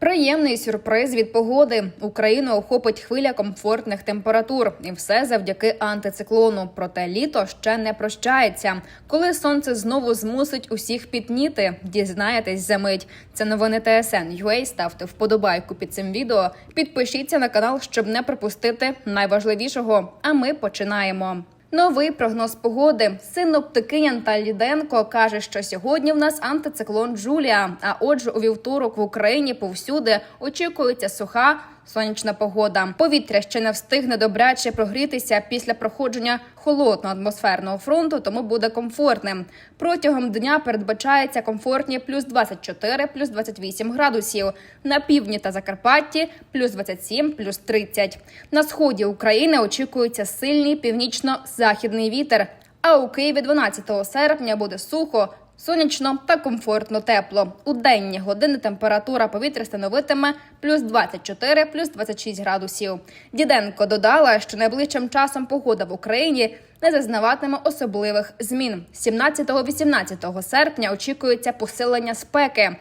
Приємний сюрприз від погоди. Україну охопить хвиля комфортних температур, і все завдяки антициклону. Проте літо ще не прощається. Коли сонце знову змусить усіх пітніти, дізнаєтесь за мить. Це новини ТСН UA. Ставте вподобайку під цим відео. Підпишіться на канал, щоб не пропустити найважливішого. А ми починаємо. Новий прогноз погоди. Синоптикиня Наталі Денко каже, що сьогодні в нас антициклон Джулія. А отже, у вівторок в Україні повсюди очікується суха сонячна погода. Повітря ще не встигне добряче прогрітися після проходження холодного атмосферного фронту, тому буде комфортним. Протягом дня передбачається комфортні плюс 24, плюс 28 градусів. На півдні та Закарпатті плюс 27, плюс 30. На сході України очікується сильний північно-західний вітер. А у Києві 12 серпня буде сухо, сонячно та комфортно тепло. У денні години температура повітря становитиме плюс 24, плюс 26 градусів. Діденко додала, що найближчим часом погода в Україні не зазнаватиме особливих змін. 17-18 серпня очікується посилення спеки.